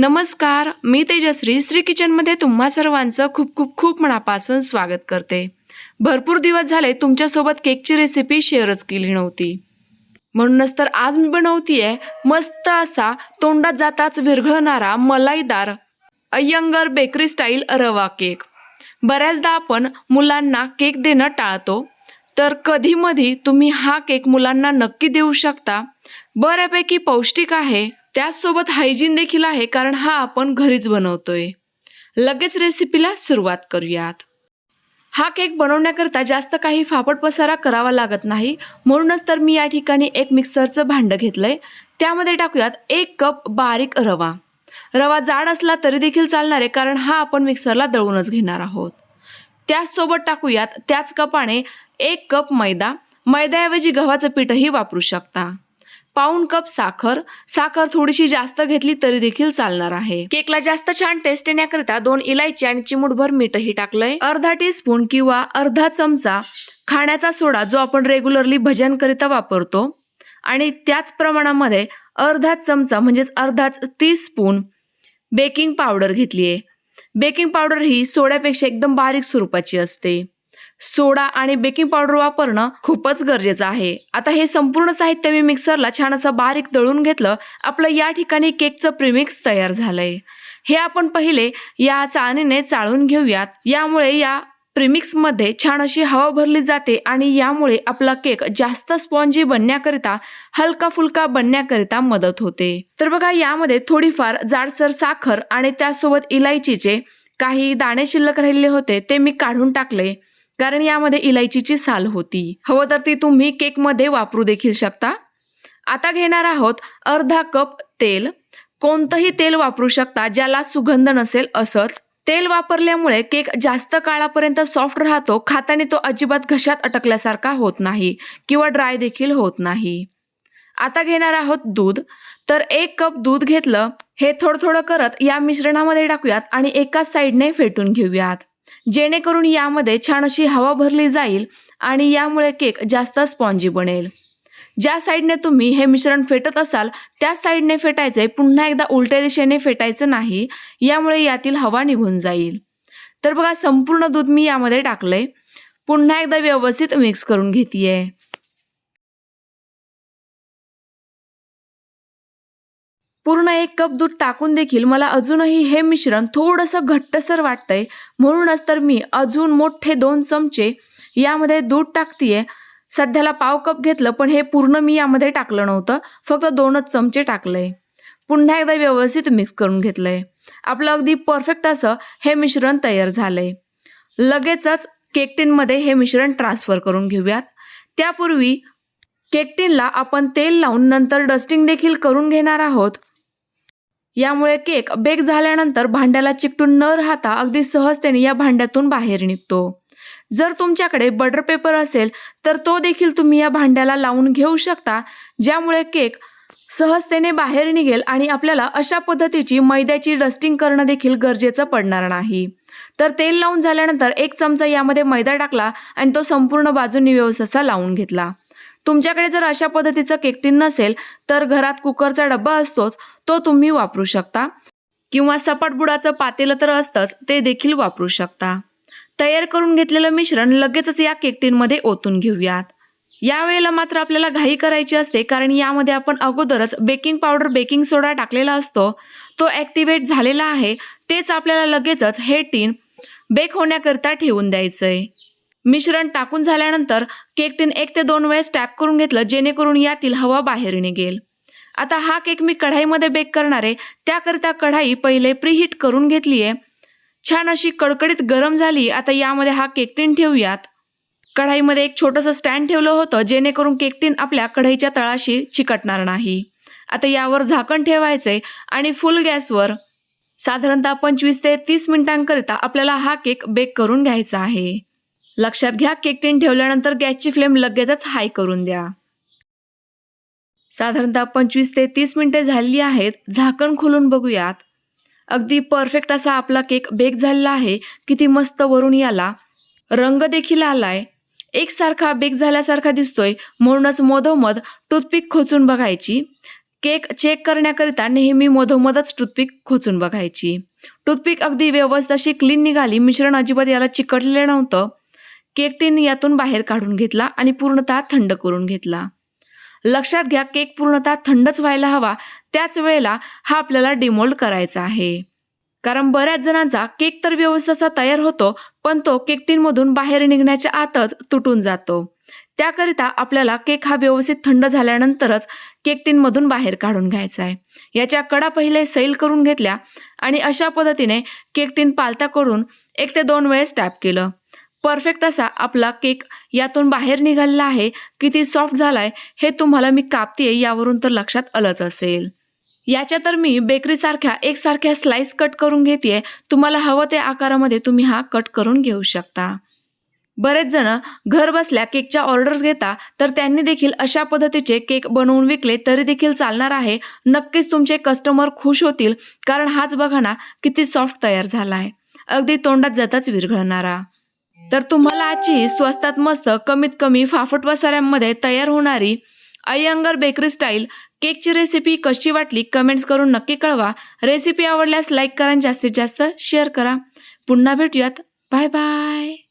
नमस्कार मी तेजश्री श्री किचनमध्ये तुम्हा सर्वांचं खूप खूप खूप मनापासून स्वागत करते. भरपूर दिवस झाले तुमच्यासोबत केकची रेसिपी शेअरच केली नव्हती. म्हणूनच तर आज मी बनवतीये मस्त असा तोंडात जाताच विरघळणारा मलाईदार अय्यंगर बेकरी स्टाईल रवा केक. बऱ्याचदा आपण मुलांना केक देणं टाळतो तर कधीमधी तुम्ही हा केक मुलांना नक्की देऊ शकता. बऱ्यापैकी पौष्टिक आहे. त्याचसोबत हायजीन देखील आहे कारण हा आपण घरीच बनवतोय. लगेच रेसिपीला सुरुवात करूयात. हा केक बनवण्याकरता जास्त काही फापट पसारा करावा लागत नाही. म्हणूनच तर मी या ठिकाणी एक मिक्सरचं भांडं घेतलंय. त्यामध्ये टाकूयात एक कप बारीक रवा. रवा जाड असला तरी देखील चालणार आहे कारण हा आपण मिक्सरला दळूनच घेणार आहोत. त्याचसोबत टाकूयात त्याच कपाने एक कप मैदा. मैद्याऐवजी गव्हाचं पीठही वापरू शकता. पाऊण कप साखर. साखर थोडीशी जास्त घेतली तरी देखील चालणार आहे. केकला जास्त छान टेस्ट येण्याकरिता दोन इलायची आणि चिमूटभर मीठही टाकलंय. अर्धा टीस्पून किंवा अर्धा चमचा खाण्याचा सोडा जो आपण रेग्युलरली भजनकरिता वापरतो. आणि त्याच प्रमाणामध्ये अर्धा चमचा म्हणजेच अर्धाच टी स्पून बेकिंग पावडर घेतली आहे बेकिंग पावडर ही सोड्यापेक्षा एकदम बारीक स्वरूपाची असते. सोडा आणि बेकिंग पावडर वापरणं खूपच गरजेचं आहे. आता हे संपूर्ण साहित्य मी मिक्सरला छान असं बारीक दळून घेतलं. आपलं या ठिकाणी केकचं प्रिमिक्स तयार झालंय. हे आपण पहिले या चाळणीने चाळून घेऊयात. यामुळे या प्रिमिक्समध्ये छान अशी हवा भरली जाते आणि यामुळे आपला केक जास्त स्पॉन्जी बनण्याकरिता हलका फुलका बनण्याकरिता मदत होते. तर बघा यामध्ये थोडीफार जाडसर साखर आणि त्यासोबत इलायचीचे काही दाणे शिल्लक राहिलेले होते ते मी काढून टाकले. कारण यामध्ये इलायचीची साल होती. हवं तर ती तुम्ही केकमध्ये वापरू देखील शकता. आता घेणार आहोत अर्धा कप तेल. कोणतंही तेल वापरू शकता ज्याला सुगंध नसेल असंच. तेल वापरल्यामुळे केक जास्त काळापर्यंत सॉफ्ट राहतो खाताने तो अजिबात घशात अटकल्यासारखा होत नाही किंवा ड्राय देखील होत नाही. आता घेणार आहोत दूध. तर एक कप दूध घेतलं हे थोडं थोडं करत या मिश्रणामध्ये टाकूयात आणि एकाच साईडने फेटून घेऊयात. जेणेकरून यामध्ये छान अशी हवा भरली जाईल आणि यामुळे केक जास्त स्पॉन्जी बनेल. ज्या साईडने तुम्ही हे मिश्रण फेटत असाल त्या साईडने फेटायचे पुन्हा एकदा उलट्या दिशेने फेटायचं नाही यामुळे यातील हवा निघून जाईल. तर बघा संपूर्ण दूध मी यामध्ये टाकलंय. पुन्हा एकदा व्यवस्थित मिक्स करून घेते पूर्ण एक कप दूध टाकून देखील मला अजूनही हे मिश्रण थोडंसं घट्टसर वाटतंय. म्हणूनच तर मी अजून मोठे दोन चमचे यामध्ये दूध टाकतीये. सध्याला पाव कप घेतलं पण हे पूर्ण मी यामध्ये टाकलं नव्हतं. फक्त दोनच चमचे टाकलंय पुन्हा एकदा व्यवस्थित मिक्स करून घेतलंय. आपलं अगदी परफेक्ट असं हे मिश्रण तयार झालंय. लगेचच केकटीनमध्ये हे मिश्रण ट्रान्सफर करून घेऊयात. त्यापूर्वी केकटीनला आपण तेल लावून नंतर डस्टिंग देखील करून घेणार आहोत. यामुळे केक बेक झाल्यानंतर भांड्याला चिकटून न राहता अगदी सहजतेने या भांड्यातून बाहेर निघतो. जर तुमच्याकडे बटर पेपर असेल तर तो देखील तुम्ही या भांड्याला लावून घेऊ शकता ज्यामुळे केक सहजतेने बाहेर निघेल आणि आपल्याला अशा पद्धतीची मैद्याची डस्टिंग करणं देखील गरजेचं पडणार नाही. तर तेल लावून झाल्यानंतर एक चमचा यामध्ये मैदा टाकला आणि तो संपूर्ण बाजूनी व्यवस्थित असा लावून घेतला. तुमच्याकडे जर अशा पद्धतीचं केकटीन नसेल तर घरात कुकरचा डब्बा असतोच तो तुम्ही वापरू शकता. किंवा सपाट बुडाचं पातेलं तर असतंच ते देखील वापरू शकता. तयार करून घेतलेलं मिश्रण लगेचच या केकटीनमध्ये ओतून घेऊयात. यावेळेला मात्र आपल्याला घाई करायची असते कारण यामध्ये आपण अगोदरच बेकिंग पावडर बेकिंग सोडा टाकलेला असतो. तो ॲक्टिवेट झालेला आहे तेच आपल्याला लगेचच हे टीन बेक होण्याकरिता ठेवून द्यायचं आहे मिश्रण टाकून झाल्यानंतर केक टीन एक ते दोन वेळेस टॅप करून घेतलं जेणेकरून यातील हवा बाहेर निघेल आता हा केक मी कढाईमध्ये बेक करणार आहे त्याकरिता कढाई पहिले प्रीहीट करून घेतली आहे छान अशी कडकडीत गरम झाली आता यामध्ये हा केक टीन ठेवूयात. कढाईमध्ये एक छोटंसं स्टँड ठेवलं होतं जेणेकरून केक टीन आपल्या कढईच्या तळाशी चिकटणार नाही. आता यावर झाकण ठेवायचंय आणि फुल गॅसवर साधारणतः पंचवीस ते तीस मिनिटांकरिता आपल्याला हा केक बेक करून घ्यायचा आहे. लक्षात घ्या केक टीन ठेवल्यानंतर गॅसची फ्लेम लगेचच हाय करून द्या. साधारणतः पंचवीस ते तीस मिनिटे झालेली आहेत झाकण खोलून बघूयात. अगदी परफेक्ट असा आपला केक बेक झालेला आहे किती मस्त वरून याला. रंग देखील आलाय. एकसारखा बेक झाल्यासारखा दिसतोय म्हणूनच मधोमध टूथपिक खोचून बघायची. केक चेक करण्याकरिता नेहमी मधोमधच टूथपिक खोचून बघायची. टूथपिक अगदी व्यवस्थित अशी क्लीन निघाली मिश्रण अजिबात याला चिकटलेलं नव्हतं. केक टीन यातून बाहेर काढून घेतला आणि पूर्णतः थंड करून घेतला. लक्षात घ्या केक पूर्णतः थंडच व्हायला हवा. त्याच वेळेला हा आपल्याला डिमोल्ड करायचा आहे. कारण बऱ्याच जणांचा केक तर व्यवस्थित असा तयार होतो पण तो केक टीनमधून बाहेर निघण्याच्या आतच तुटून जातो. त्याकरिता आपल्याला केक हा व्यवस्थित थंड झाल्यानंतरच केक टीनमधून बाहेर काढून घ्यायचा आहे. याच्या कडा पहिले सैल करून घेतल्या आणि अशा पद्धतीने केक टीन पालता करून एक ते दोन वेळेस टॅप केलं. परफेक्ट असा आपला केक यातून बाहेर निघालेला आहे किती सॉफ्ट झालाय हे तुम्हाला मी कापतेय यावरून तर लक्षात आलंच असेल. याच्या तर मी बेकरीसारख्या एकसारख्या स्लाइस कट करून घेते तुम्हाला हवं त्या आकारामध्ये तुम्ही हा कट करून घेऊ शकता. बरेच जण घर बसल्या केकच्या ऑर्डर्स घेता तर त्यांनी देखील अशा पद्धतीचे केक बनवून विकले तरी देखील चालणार आहे. नक्कीच तुमचे कस्टमर खुश होतील कारण हाच बघा ना किती सॉफ्ट तयार झाला आहे अगदी तोंडात जाताच विरघळणारा. तर तुम्हाला आजची ही स्वस्तात मस्त कमीत कमी फाफट वसाऱ्यांमध्ये तयार होणारी अय्यंगर बेकरी स्टाईल केकची रेसिपी कशी वाटली कमेंट्स करून नक्की कळवा. रेसिपी आवडल्यास लाईक करा आणि जास्तीत जास्त शेअर करा. पुन्हा भेटूयात. Bye bye